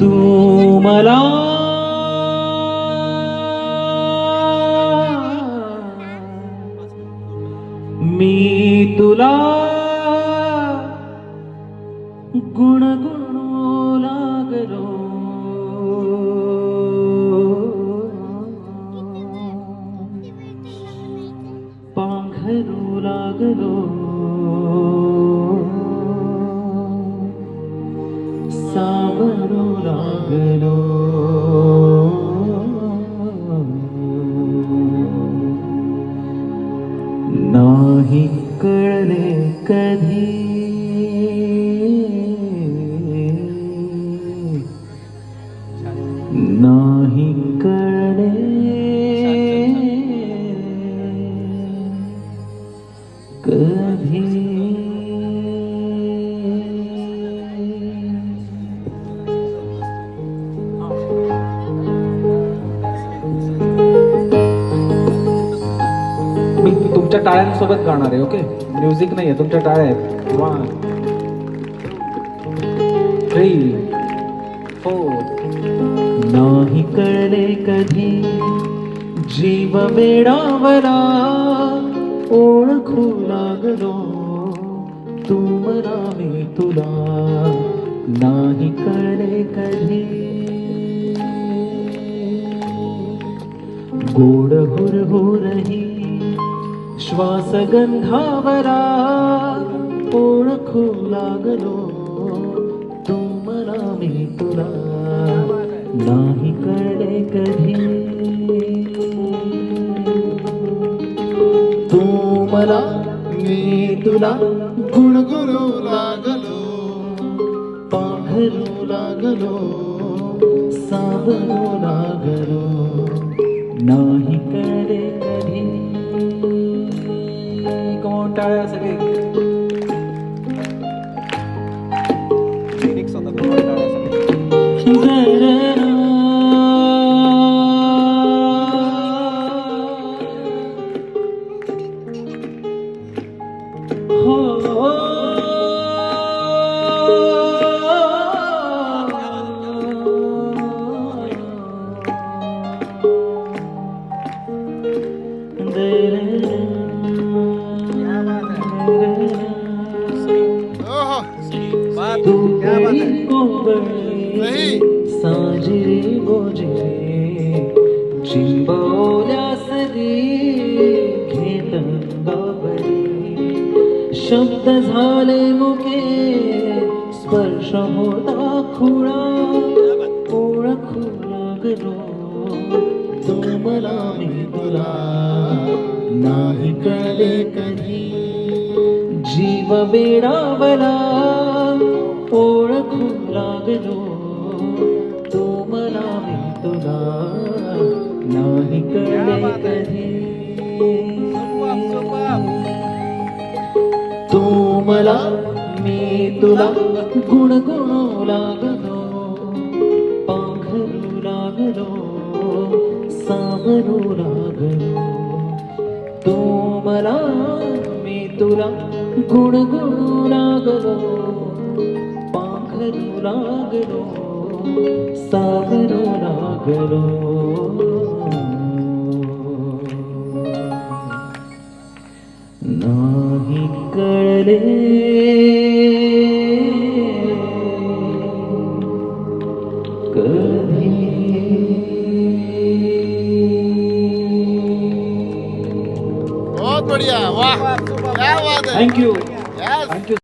तू मला मी तुला गुणगुणू लागलो पांघरू लागलो सावरू लागलो नाही कळले कधी मी तुमच्या टाळ्यांसोबत गाणार आहे ओके म्युझिक नाही आहे तुमच्या टाळ्या आहेत. वन थ्री फोर नाही कळले कधी जीव वेडावला ओळखू लागलो. तू मला मी तुला. नाही कळले कधी गोड हुरहुरही श्वासगंधावरा ओळखू लागलो. तू मला मी तुला नाही कळले कधी. तू मला मी तुला गुणगुणू लागलो पाघरू लागलो सावरू लागलो. नाही कळे lyrics on the Kumar साजरी गोजरी चिंबवल्यास दी घेत गावरी शब्द झाले मुके स्पर्श होता खुळा ओळखू लागलो तू मला मी तुला नाही कळले कधी जीव वेडावला ओळखू लागलो तू मला मी तुला नाही कळले कधी. तू मला मी तुला गुणगुणू लागलो पांघरू लागलो सावरू लागलो. तू मला मी तुला गुणगुणू लागलो. पांघरू लागलो सावरू लागलो. नाही कळले. बहुत बढ़िया वाह क्या बात है। Thank you Yes. थँक्यू